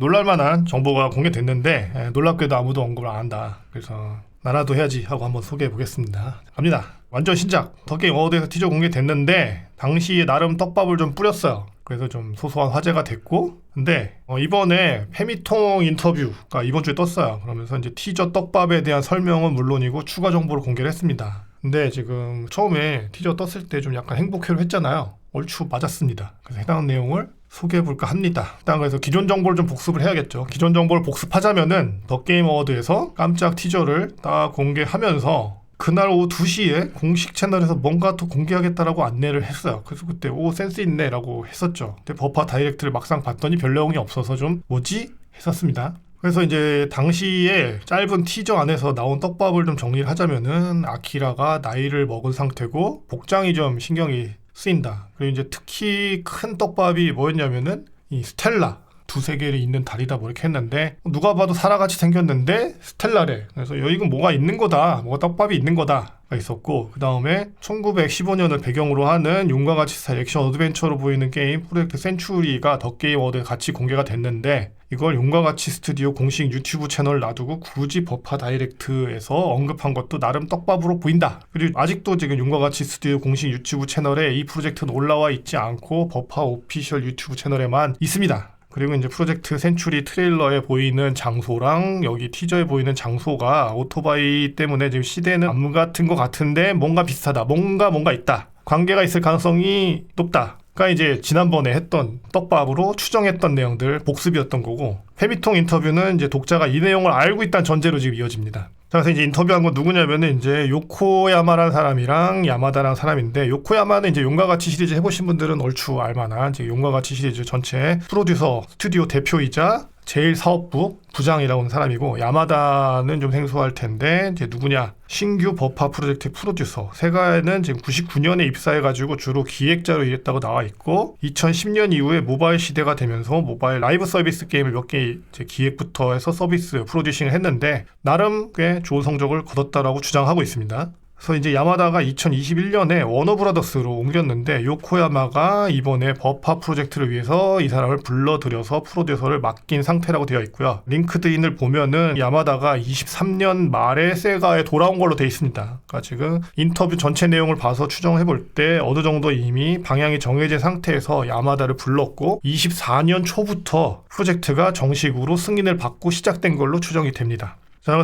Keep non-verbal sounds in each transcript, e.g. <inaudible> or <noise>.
놀랄만한 정보가 공개됐는데 에, 놀랍게도 아무도 언급을 안 한다. 그래서 나라도 해야지 하고 한번 소개해 보겠습니다. 갑니다. 완전 신작 더게임 어워드에서 티저 공개됐는데 당시에 나름 떡밥을 좀 뿌렸어요. 그래서 좀 소소한 화제가 됐고 근데 어, 이번에 페미통 인터뷰가 이번 주에 떴어요. 그러면서 이제 티저 떡밥에 대한 설명은 물론이고 추가 정보를 공개를 했습니다. 근데 지금 처음에 티저 떴을 때 좀 약간 행복해로 했잖아요. 얼추 맞았습니다. 그래서 해당 내용을 소개해 볼까 합니다. 일단 그래서 기존 정보를 좀 복습을 해야겠죠. 기존 정보를 복습하자면은 더 게임 어워드에서 깜짝 티저를 딱 공개하면서 그날 오후 2시에 공식 채널에서 뭔가 또 공개하겠다라고 안내를 했어요. 그래서 그때 오 센스 있네라고 했었죠. 근데 버파 다이렉트를 막상 봤더니 별 내용이 없어서 좀 뭐지 했었습니다. 그래서 이제 당시에 짧은 티저 안에서 나온 떡밥을 좀 정리를 하자면은 아키라가 나이를 먹은 상태고 복장이 좀 신경이 쓰인다. 그리고 이제 특히 큰 떡밥이 뭐였냐면은 이 스텔라 두세 개를 있는 달이다 뭐 이렇게 했는데 누가 봐도 사라같이 생겼는데 스텔라래. 그래서 여기는 뭐가 있는 거다. 뭐가 떡밥이 있는 거다. 가 있었고 그 다음에 1915년을 배경으로 하는 용과 같이 스타일 액션 어드벤처로 보이는 게임 프로젝트 센츄리가 더 게임 어워드에 같이 공개가 됐는데 이걸 용과 같이 스튜디오 공식 유튜브 채널 놔두고 굳이 버파 다이렉트에서 언급한 것도 나름 떡밥으로 보인다. 그리고 아직도 지금 용과 같이 스튜디오 공식 유튜브 채널에 이 프로젝트는 올라와 있지 않고 버파 오피셜 유튜브 채널에만 있습니다. 그리고 이제 프로젝트 센츄리 트레일러에 보이는 장소랑 여기 티저에 보이는 장소가 오토바이 때문에 지금 시대는 안무 같은 것 같은데 뭔가 비슷하다. 뭔가 뭔가 있다. 관계가 있을 가능성이 높다. 그러니까 이제 지난번에 했던 떡밥으로 추정했던 내용들 복습이었던 거고 페미통 인터뷰는 이제 독자가 이 내용을 알고 있다는 전제로 지금 이어집니다. 자, 그래서 이제 인터뷰한 건 누구냐면은 이제 요코야마라는 사람이랑 야마다라는 사람인데 요코야마는 이제 용과 같이 시리즈 해보신 분들은 얼추 알만한 이제 용과 같이 시리즈 전체 프로듀서 스튜디오 대표이자 제일 사업부 부장이라고 하는 사람이고 야마다는 좀 생소할 텐데 이제 누구냐 신규 버파 프로젝트 프로듀서 세가에는 지금 99년에 입사해가지고 주로 기획자로 일했다고 나와 있고 2010년 이후에 모바일 시대가 되면서 모바일 라이브 서비스 게임을 몇 개 기획부터 해서 서비스 프로듀싱을 했는데 나름 꽤 좋은 성적을 거뒀다라고 주장하고 있습니다. 그래서 이제 야마다가 2021년에 워너브라더스로 옮겼는데 요코야마가 이번에 버파 프로젝트를 위해서 이 사람을 불러들여서 프로듀서를 맡긴 상태라고 되어 있고요. 링크드인을 보면은 야마다가 23년 말에 세가에 돌아온 걸로 되어 있습니다. 그러니까 지금 인터뷰 전체 내용을 봐서 추정해 볼 때 어느 정도 이미 방향이 정해진 상태에서 야마다를 불렀고 24년 초부터 프로젝트가 정식으로 승인을 받고 시작된 걸로 추정이 됩니다.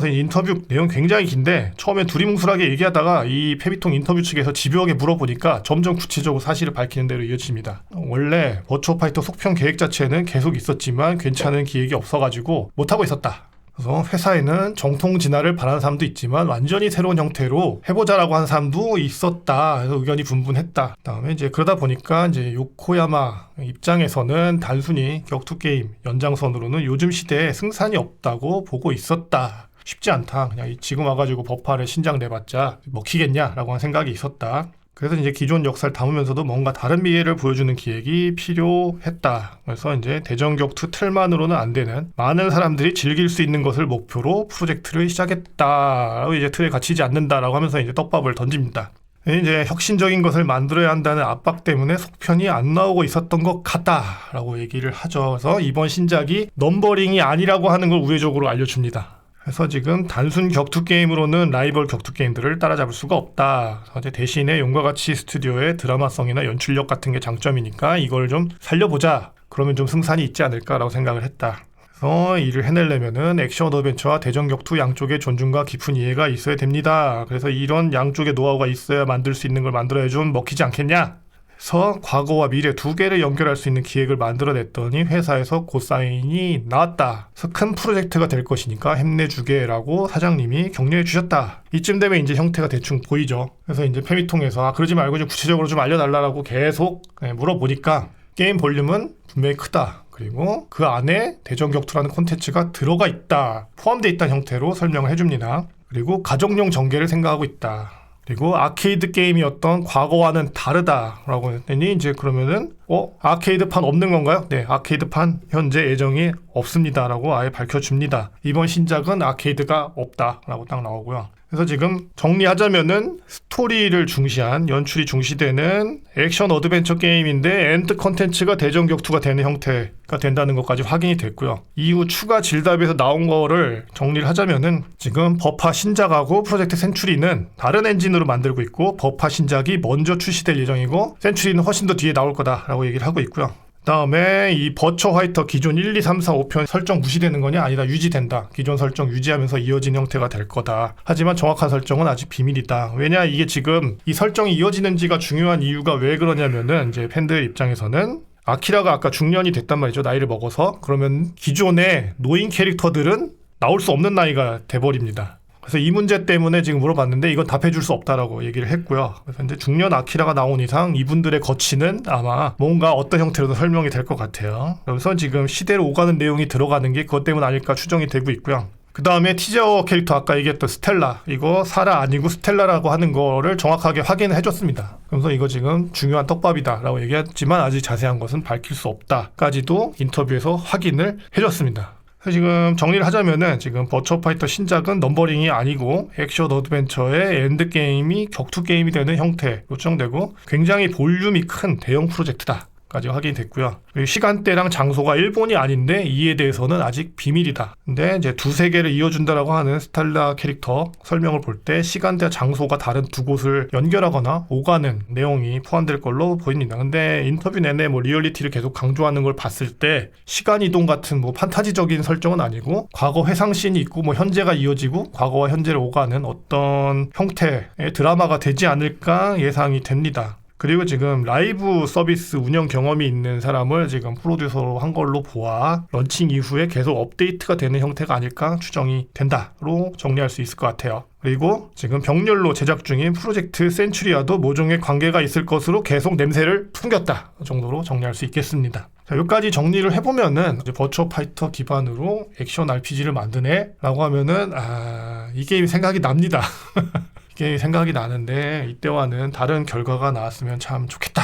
이 인터뷰 내용 굉장히 긴데 처음에 두리뭉술하게 얘기하다가 이 페비통 인터뷰 측에서 집요하게 물어보니까 점점 구체적으로 사실을 밝히는 대로 이어집니다. 원래 버추어 파이터 속편 계획 자체는 계속 있었지만 괜찮은 기획이 없어가지고 못하고 있었다. 그래서 회사에는 정통 진화를 바라는 사람도 있지만 완전히 새로운 형태로 해보자라고 하는 사람도 있었다. 그래서 의견이 분분했다. 그다음에 이제 그러다 보니까 이제 요코야마 입장에서는 단순히 격투 게임 연장선으로는 요즘 시대에 승산이 없다고 보고 있었다. 쉽지 않다. 그냥 이- 지금 와가지고 버파를 신장 내봤자 먹히겠냐라고 하는 생각이 있었다. 그래서 이제 기존 역사를 담으면서도 뭔가 다른 미래를 보여주는 기획이 필요했다. 그래서 이제 대전격투 틀만으로는 안 되는 많은 사람들이 즐길 수 있는 것을 목표로 프로젝트를 시작했다. 이제 틀에 갇히지 않는다라고 하면서 이제 떡밥을 던집니다. 이제 혁신적인 것을 만들어야 한다는 압박 때문에 속편이 안 나오고 있었던 것 같다라고 얘기를 하죠. 그래서 이번 신작이 넘버링이 아니라고 하는 걸 우회적으로 알려줍니다. 그래서 지금 단순 격투 게임으로는 라이벌 격투 게임들을 따라잡을 수가 없다. 이제 대신에 용과 같이 스튜디오의 드라마성이나 연출력 같은 게 장점이니까 이걸 좀 살려보자. 그러면 좀 승산이 있지 않을까라고 생각을 했다. 그래서 이를 해내려면은 액션 어드벤처와 대전 격투 양쪽의 존중과 깊은 이해가 있어야 됩니다. 그래서 이런 양쪽의 노하우가 있어야 만들 수 있는 걸 만들어야 좀 먹히지 않겠냐? 그래서 과거와 미래 두 개를 연결할 수 있는 기획을 만들어냈더니 회사에서 고사인이 나왔다. 그래서 큰 프로젝트가 될 것이니까 힘내주게라고 사장님이 격려해 주셨다. 이쯤 되면 이제 형태가 대충 보이죠. 그래서 이제 페미통에서 아, 그러지 말고 좀 구체적으로 좀 알려달라고 계속 예, 물어보니까 게임 볼륨은 분명히 크다. 그리고 그 안에 대전 격투라는 콘텐츠가 들어가 있다. 포함되어 있다는 형태로 설명을 해줍니다. 그리고 가족용 전개를 생각하고 있다. 그리고 아케이드 게임이었던 과거와는 다르다라고 했더니 이제 그러면은 어 아케이드판 없는 건가요? 네 아케이드판 현재 예정이 없습니다라고 아예 밝혀줍니다. 이번 신작은 아케이드가 없다라고 딱 나오고요. 그래서 지금 정리하자면은 스토리를 중시한 연출이 중시되는 액션 어드벤처 게임인데 엔드 컨텐츠가 대전 격투가 되는 형태가 된다는 것까지 확인이 됐고요. 이후 추가 질답에서 나온 거를 정리를 하자면은 지금 버파 신작하고 프로젝트 센츄리는 다른 엔진으로 만들고 있고 버파 신작이 먼저 출시될 예정이고 센츄리는 훨씬 더 뒤에 나올 거다라고 얘기를 하고 있고요. 다음에 이 버처 화이터 기존 1, 2, 3, 4, 5편 설정 무시되는 거냐? 아니다 유지된다. 기존 설정 유지하면서 이어진 형태가 될 거다. 하지만 정확한 설정은 아직 비밀이다. 왜냐 이게 지금 이 설정이 이어지는지가 중요한 이유가 왜 그러냐면은 이제 팬들 입장에서는 아키라가 아까 중년이 됐단 말이죠. 나이를 먹어서. 그러면 기존의 노인 캐릭터들은 나올 수 없는 나이가 돼버립니다 그래서 이 문제 때문에 지금 물어봤는데 이건 답해줄 수 없다라고 얘기를 했고요. 그래서 이제 중년 아키라가 나온 이상 이분들의 거치는 아마 뭔가 어떤 형태로도 설명이 될 것 같아요. 그래서 지금 시대로 오가는 내용이 들어가는 게 그것 때문 아닐까 추정이 되고 있고요. 그 다음에 티저 캐릭터 아까 얘기했던 스텔라 이거 사라 아니고 스텔라라고 하는 거를 정확하게 확인을 해줬습니다. 그래서 이거 지금 중요한 떡밥이다라고 얘기했지만 아직 자세한 것은 밝힐 수 없다까지도 인터뷰에서 확인을 해줬습니다. 지금 정리를 하자면은 지금 버처 파이터 신작은 넘버링이 아니고 액션 어드벤처의 엔드 게임이 격투 게임이 되는 형태로 추정되고 굉장히 볼륨이 큰 대형 프로젝트다. 까지 확인이 됐고요. 그리고 시간대랑 장소가 일본이 아닌데 이에 대해서는 아직 비밀이다. 근데 이제 두세 개를 이어준다라고 하는 스탈라 캐릭터 설명을 볼 때 시간대와 장소가 다른 두 곳을 연결하거나 오가는 내용이 포함될 걸로 보입니다. 근데 인터뷰 내내 뭐 리얼리티를 계속 강조하는 걸 봤을 때 시간 이동 같은 뭐 판타지적인 설정은 아니고 과거 회상씬이 있고 뭐 현재가 이어지고 과거와 현재를 오가는 어떤 형태의 드라마가 되지 않을까 예상이 됩니다. 그리고 지금 라이브 서비스 운영 경험이 있는 사람을 지금 프로듀서로 한 걸로 보아 런칭 이후에 계속 업데이트가 되는 형태가 아닐까 추정이 된다로 정리할 수 있을 것 같아요. 그리고 지금 병렬로 제작 중인 프로젝트 센츄리아도 모종의 관계가 있을 것으로 계속 냄새를 풍겼다 정도로 정리할 수 있겠습니다. 자, 여기까지 정리를 해보면은 버추어 파이터 기반으로 액션 RPG를 만드네 라고 하면은 아, 이 게임이 생각이 납니다. <laughs> 이게 생각이 나는데 이때와는 다른 결과가 나왔으면 참 좋겠다.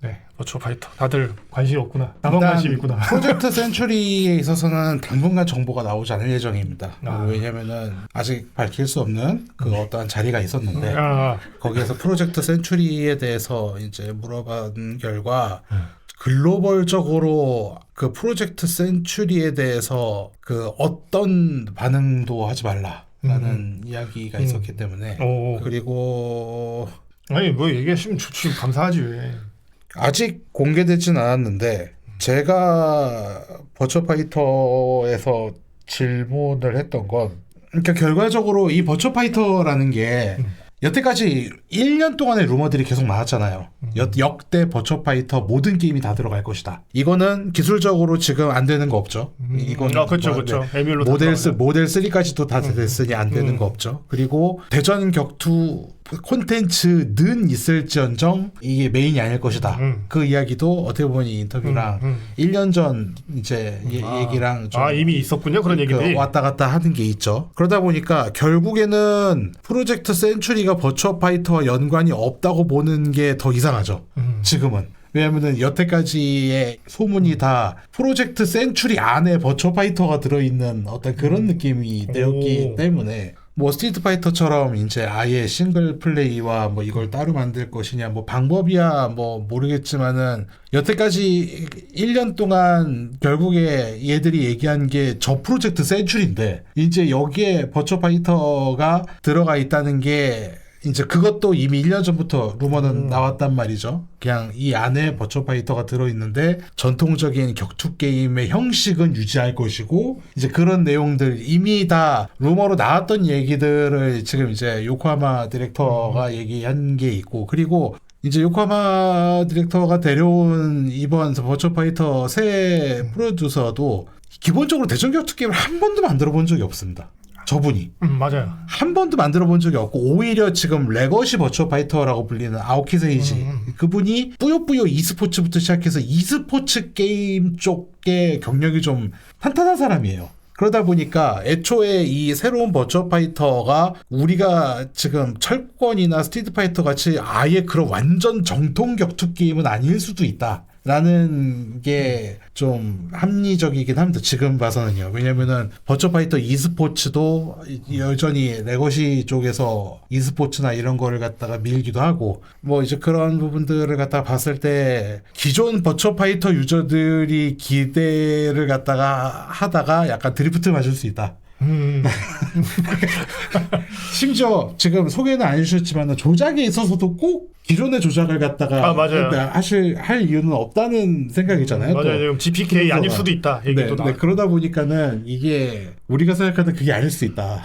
네, 버추어 파이터 다들 관심이 없구나. 나만 관심 있구나. 프로젝트 <laughs> 센츄리에 있어서는 당분간 정보가 나오지 않을 예정입니다. 아. 왜냐면은 아직 밝힐 수 없는 그 어떠한 자리가 있었는데 아, 거기에서 프로젝트 센츄리에 대해서 이제 물어본 결과 음. 글로벌적으로 그 프로젝트 센츄리에 대해서 그 어떤 반응도 하지 말라 라는 이야기가 음. 있었기 때문에 오. 그리고 아니 뭐 얘기하시면 좋지 감사하지. 아직 공개되진 않았는데 제가 버처파이터에서 질문을 했던 건 그러니까 결과적으로 이 버처파이터라는 게 여태까지 1년 동안의 루머들이 계속 나왔잖아요. 여- 역대 버처파이터 모든 게임이 다 들어갈 것이다. 이거는 기술적으로 지금 안 되는 거 없죠. 이건 아 그렇죠 뭐, 그렇죠. 네. 에뮬로 모델. 모델 3까지도 다 됐으니 안 되는 음. 거 없죠. 그리고 대전 격투 콘텐츠는 있을지언정 이게 메인이 아닐 것이다. 음. 그 이야기도 어떻게 보면 이 인터뷰랑 음, 음. 1년 전 이제 이 아. 얘기랑 좀 아 이미 있었군요 그런 그 얘기들이. 왔다 갔다 하는 게 있죠. 그러다 보니까 결국에는 프로젝트 센츄리가 버추어 파이터와 연관이 없다고 보는 게 더 이상하죠. 음. 지금은. 왜냐면은 여태까지의 소문이 다 프로젝트 센츄리 안에 버추어 파이터가 들어있는 어떤 그런 느낌이 되었기 오. 때문에 뭐 스트리트 파이터처럼 이제 아예 싱글 플레이와 뭐 이걸 따로 만들 것이냐 뭐 방법이야 뭐 모르겠지만은 여태까지 1년 동안 결국에 얘들이 얘기한 게 저 프로젝트 센츄리인데 이제 여기에 버추어 파이터가 들어가 있다는 게 이제 그것도 이미 1년 전부터 루머는 음. 나왔단 말이죠. 그냥 이 안에 버처 파이터가 들어있는데 전통적인 격투 게임의 형식은 유지할 것이고 이제 그런 내용들 이미 다 루머로 나왔던 얘기들을 지금 이제 요코하마 디렉터가 얘기한 게 있고 그리고 이제 요코하마 디렉터가 데려온 이번 버처 파이터 새 프로듀서도 기본적으로 대전 격투 게임을 한 번도 만들어 본 적이 없습니다. 저분이. 음, 맞아요. 한 번도 만들어 본 적이 없고 오히려 지금 레거시 버추어 파이터라고 불리는 아오키 세이지 음. 그분이 뿌요뿌요 e스포츠부터 시작해서 e스포츠 게임 쪽에 경력이 좀 탄탄한 사람이에요. 그러다 보니까 애초에 이 새로운 버추어 파이터가 우리가 지금 철권이나 스트리트 파이터 같이 아예 그런 완전 정통 격투 게임은 아닐 수도 있다. 라는 게 좀 합리적이긴 합니다. 지금 봐서는요. 왜냐면은 버처파이터 e스포츠도 여전히 레거시 쪽에서 e스포츠나 이런 거를 갖다가 밀기도 하고 뭐 이제 그런 부분들을 갖다가 봤을 때 기존 버처파이터 유저들이 기대를 갖다가 하다가 약간 드리프트 맞을 수 있다. 음, <laughs> 심지어 지금 소개는 안 해주셨지만 조작에 있어서도 꼭 기존의 조작을 갖다가 아, 맞아요. 하실 할 이유는 없다는 생각이잖아요. 또. 맞아요. 지금 GPK 아닐 순서가. 수도 있다. 네, 네, 나. 그러다 보니까는 이게 우리가 생각하는 그게 아닐 수 있다.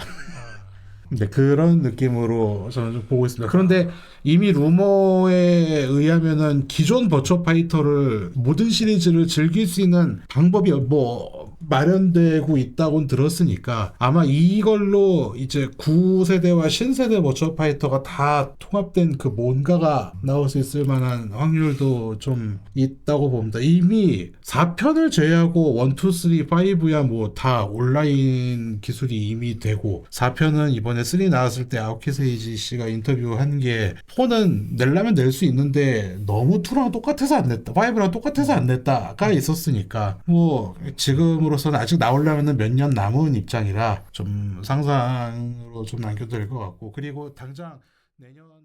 네, 그런 느낌으로 저는 좀 보고 있습니다. 그런데 이미 루머에 의하면은 기존 버처 파이터를 모든 시리즈를 즐길 수 있는 방법이 뭐 마련되고 있다고 들었으니까 아마 이걸로 이제 9세대와 신세대 버처 파이터가 다 통합된 그 뭔가가 나올 수 있을 만한 확률도 좀 있다고 봅니다. 이미 4편을 제외하고 1, 2, 3, 5야 뭐 다 온라인 기술이 이미 되고 4편은 이번에 3 나왔을 때 아오키세이지 씨가 인터뷰한 게 4는 낼라면 낼 수 있는데 너무 2랑 똑같아서 안 냈다 5랑 똑같아서 안 냈다가 있었으니까 뭐 지금으로 서는 아직 나오려면 몇 년 남은 입장이라 좀 상상으로 좀 남겨도 될것 같고. 그리고 당장 내년